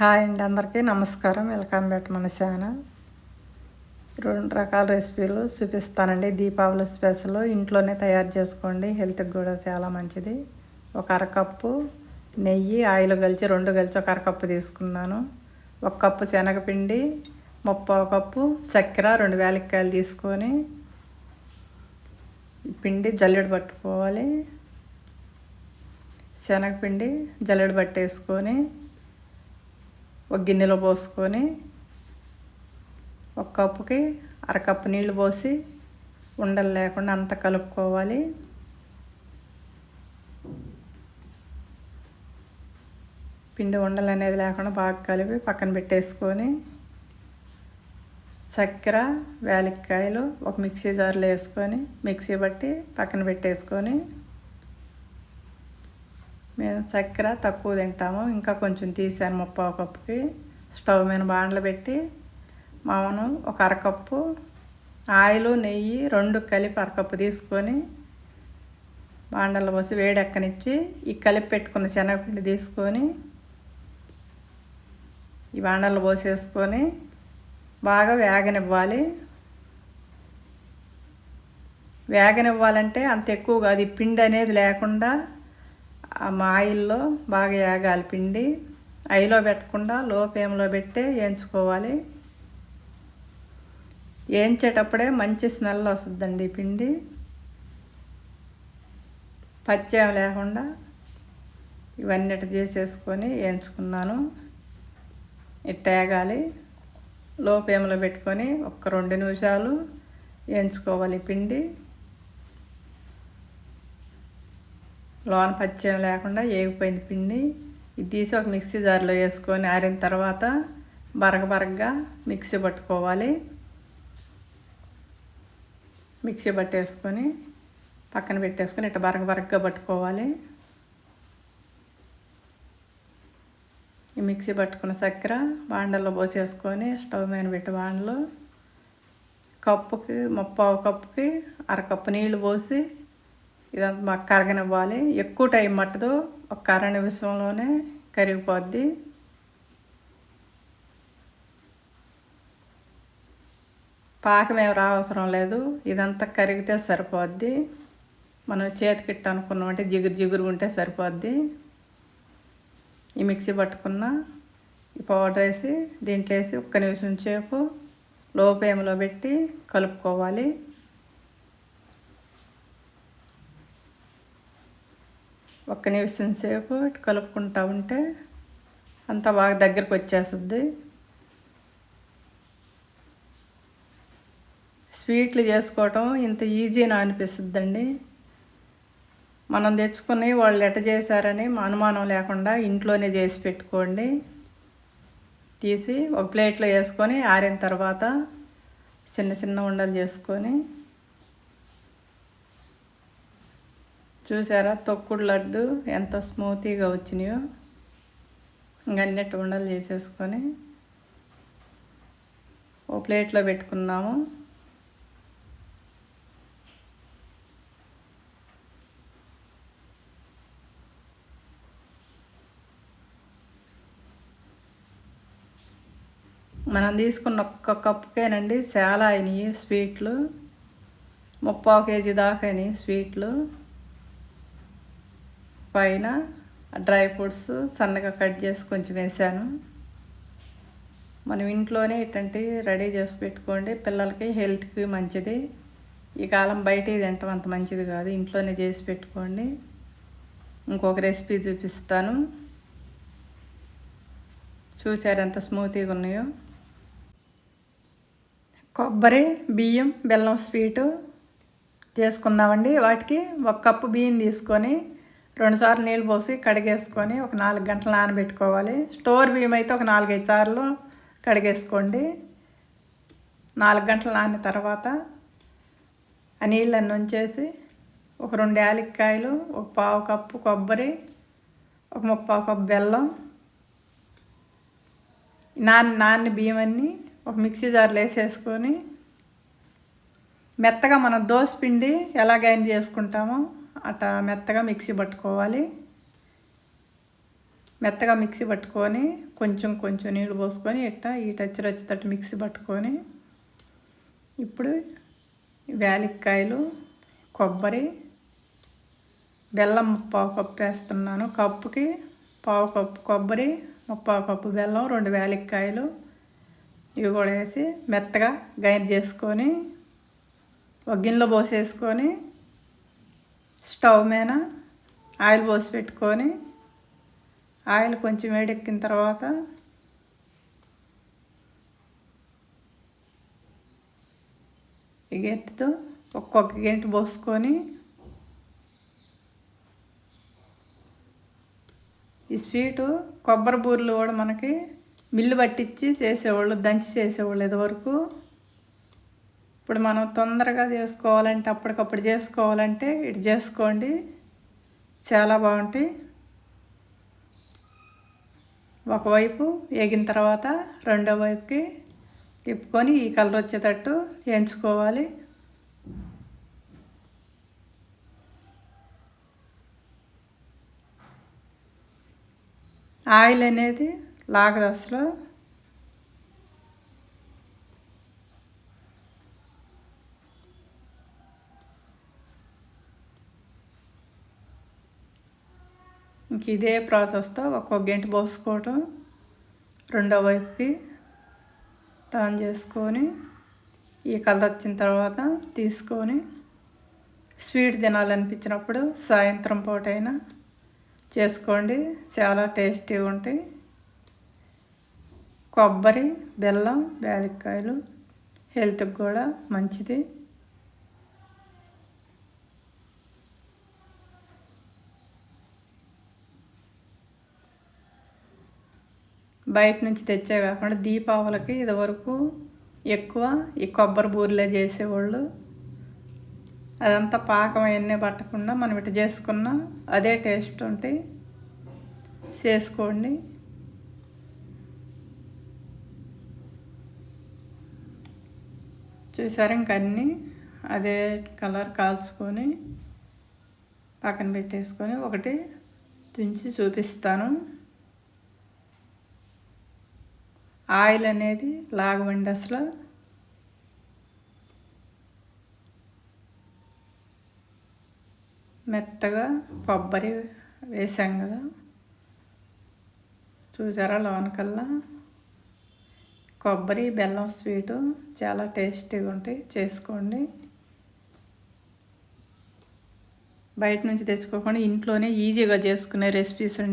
Hi అండి అందరికీ నమస్కారం. వెల్కమ్ బ్యాక్ మన ఛానల్. రెండు రకాల రెసిపీలు చూపిస్తానండి. దీపావళి స్పెషల్ ఇంట్లోనే తయారు చేసుకోండి. హెల్త్కి కూడా చాలా మంచిది. ఒక అరకప్పు నెయ్యి ఆయిల్ కలిసి రెండు కలిసి ఒక అరకప్పు తీసుకున్నాను. ఒక కప్పు శనగపిండి ముప్పై కప్పు చక్కెర రెండు వేలక్కాయలు తీసుకొని పిండి జల్లెడు పట్టుకోవాలి. శనగపిండి జల్లెడు పట్టేసుకొని ఒక గిన్నెలో పోసుకొని ఒక కప్పుకి అరకప్పు నీళ్ళు పోసి ఉండలు లేకుండా అంత కలుపుకోవాలి. పిండి ఉండలు అనేది లేకుండా బాగా కలిపి పక్కన పెట్టేసుకొని చక్కెర వేలిక్కాయలు ఒక మిక్సీ జార్లో వేసుకొని మిక్సీ బట్టి పక్కన పెట్టేసుకొని మేము చక్కెర తక్కువ తింటాము. ఇంకా కొంచెం తీసాను ముప్పై కప్పుకి. స్టవ్ మీద బాండ్లు పెట్టి మామను ఒక అరకప్పు ఆయిల్ నెయ్యి రెండు కలిపి అరకప్పు తీసుకొని బాండలు పోసి వేడెక్కనిచ్చి ఈ కలిపి పెట్టుకున్న శనగపిండి తీసుకొని ఈ బాండలు పోసేసుకొని బాగా వేగనివ్వాలి. వేగనివ్వాలంటే అంత ఎక్కువ కాదు. ఈ పిండి అనేది లేకుండా మా ఆయిల్లో బాగా యాగాలి పిండి. ఐలో పెట్టకుండా లో ఫ్లేమ్లో పెట్టే వేయించుకోవాలి వేయించేటప్పుడే మంచి స్మెల్ వస్తుందండి ఈ పిండి. పచ్చేం లేకుండా ఇవన్నీ చేసేసుకొని వేయించుకున్నాను ఇట్టేగాలి లో ఫ్లేమ్లో పెట్టుకొని ఒక రెండు నిమిషాలు వేయించుకోవాలి పిండి. లోన పచ్చయం లేకుండా ఏగిపోయింది పిండి. ఇది తీసి ఒక మిక్సీ జార్లో వేసుకొని ఆరిన తర్వాత బరగ బరగగా మిక్సీ పట్టుకోవాలి. మిక్సీ పట్టేసుకొని పక్కన పెట్టేసుకొని ఇట్లా బరగ బరగగా పట్టుకోవాలి. ఈ మిక్సీ పట్టుకున్న చక్కెర బాండల్లో పోసేసుకొని స్టవ్ మీద పెట్టి బాండలో కప్పుకి ముప్పావు కప్పుకి అరకప్పు నీళ్ళు పోసి ఇదంతా మాకు కరగనివ్వాలి. ఎక్కువ టైం పట్టదు. ఒక అర నిమిషంలోనే కరిగిపోద్ది. పాకం ఏం రావసరం లేదు. ఇదంతా కరిగితే సరిపోద్ది. మనం చేతికిట్ట అనుకున్నామంటే జిగురు జిగురు ఉంటే సరిపోద్ది. ఈ మిక్సీ పట్టుకున్న ఈ పౌడర్ వేసి దీంట్లో వేసి ఒక్క నిమిషం సేపు లో పెట్టి కలుపుకోవాలి. ఒక్క నిమిషం సేపు కలుపుకుంటా ఉంటే అంత బాగా దగ్గరకు వచ్చేస్తుంది. స్వీట్లు చేసుకోవటం ఇంత ఈజీనా అనిపిస్తుందండి. మనం తెచ్చుకుని వాళ్ళు ఎట చేశారని అనుమానం లేకుండా ఇంట్లోనే చేసి పెట్టుకోండి. తీసి ఒక ప్లేట్లో వేసుకొని ఆరిన తర్వాత చిన్న చిన్న ఉండలు చేసుకొని చూసారా? తొక్కుడు లడ్డు ఎంత స్మూతీగా వచ్చినాయో. ఇంకన్నట్టు ఉండలు చేసేసుకొని ఓ ప్లేట్లో పెట్టుకున్నాము. మనం తీసుకున్న ఒక్క కప్పుకేనండి చాలా అయినాయి స్వీట్లు. ముప్పావు కేజీ దాకా అయినాయి స్వీట్లు. పైన డ్రై ఫ్రూట్స్ సన్నగా కట్ చేసి కొంచెం వేసాను. మనం ఇంట్లోనే ఇట్లాంటి రెడీ చేసి పెట్టుకోండి. పిల్లలకి హెల్త్కి మంచిది. ఈ కాలం బయట తింటాం అంత మంచిది కాదు. ఇంట్లోనే చేసి పెట్టుకోండి. ఇంకొక రెసిపీ చూపిస్తాను. చూసారు ఎంత స్మూతీగా ఉన్నాయో? కొబ్బరి బియ్యం బెల్లం స్వీటు చేసుకుందామండి. వాటికి ఒక కప్పు బియ్యం తీసుకొని రెండుసార్లు నీళ్ళు పోసి కడిగేసుకొని ఒక నాలుగు గంటలు నానబెట్టుకోవాలి. స్టోర్ బియ్యం అయితే ఒక నాలుగైదు సార్లు కడిగేసుకోండి. నాలుగు గంటలు నానిన తర్వాత ఆ నీళ్ళని ఉంచేసి ఒక రెండు యాలక్కాయలు ఒక పావు కప్పు కొబ్బరి ఒక ముప్పావు కప్పు బెల్లం నాన్న నాన్న బియ్యం అన్నీ ఒక మిక్సీ జార్లో వేసేసుకొని మెత్తగా మనం దోశ పిండి ఎలా చేసుకుంటామో. అట్లా మెత్తగా మిక్సీ పట్టుకోవాలి. మెత్తగా మిక్సీ పట్టుకొని కొంచెం కొంచెం నీళ్ళు పోసుకొని ఇట్లా ఈ టచ్ వచ్చేటట్టు మిక్సీ పట్టుకొని ఇప్పుడు వేలిక్కాయలు కొబ్బరి బెల్లం ముప్పావు కప్పు వేస్తున్నాను. కప్పుకి పావు కప్పు కొబ్బరి ముప్పావు కప్పు బెల్లం రెండు వేలిక్కాయలు ఇవి కూడా వేసి మెత్తగా గైర్ చేసుకొని ఒక గిన్నెలో పోసేసుకొని స్టవ్ మీద ఆయిల్ పోసి పెట్టుకొని ఆయిల్ కొంచెం వేడెక్కిన తర్వాత ఈ గెంటితో ఒక్కొక్క గెంటి పోసుకొని ఈ స్వీటు కొబ్బరి బూరెలు కూడా మనకి మిల్లు పట్టించి చేసేవాళ్ళు దంచి చేసేవాళ్ళు ఇదివరకు. ఇప్పుడు మనం తొందరగా చేసుకోవాలంటే అప్పటికప్పుడు చేసుకోవాలంటే ఇటు చేసుకోండి. చాలా బాగుంటాయి. ఒకవైపు వేగిన తర్వాత రెండో వైపుకి తిప్పుకొని ఈ కలర్ వచ్చేటట్టు ఎంచుకోవాలి. ఆయిల్ అనేది లాగదు అసలు. ఇంక ఇదే ప్రాసెస్తో ఒక్కొక్క గంట పోసుకోవటం రెండో వైపుకి టర్న్ చేసుకొని ఈ కలర్ వచ్చిన తర్వాత తీసుకొని స్వీట్ తినాలనిపించినప్పుడు సాయంత్రం పూటైనా చేసుకోండి. చాలా టేస్టీగా ఉంటాయి. కొబ్బరి బెల్లం వేలిక్కాయలు హెల్త్కి కూడా మంచిది. బయట నుంచి తెచ్చే కాకుండా దీపావళికి ఇదివరకు ఎక్కువ ఈ కొబ్బరి బూరిలే చేసేవాళ్ళు. అదంతా పాకం అవన్నీ పట్టకుండా మనం ఇటు చేసుకున్నా అదే టేస్ట్ ఉంటాయి చేసుకోండి. చూసారు ఇంక అన్నీ? అదే కలర్ కాల్చుకొని పక్కన పెట్టేసుకొని ఒకటి తుంచి చూపిస్తాను. ఆయిల్ అనేది లాగవండి అసలు. మెత్తగా కొబ్బరి వేసాం కదా. చూసారా లోనకల్లా కొబ్బరి బెల్లం స్వీటు చాలా టేస్టీగా ఉంటాయి. చేసుకోండి. బయట నుంచి తెచ్చుకోకుండా ఇంట్లోనే ఈజీగా చేసుకునే రెసిపీస్ అండి.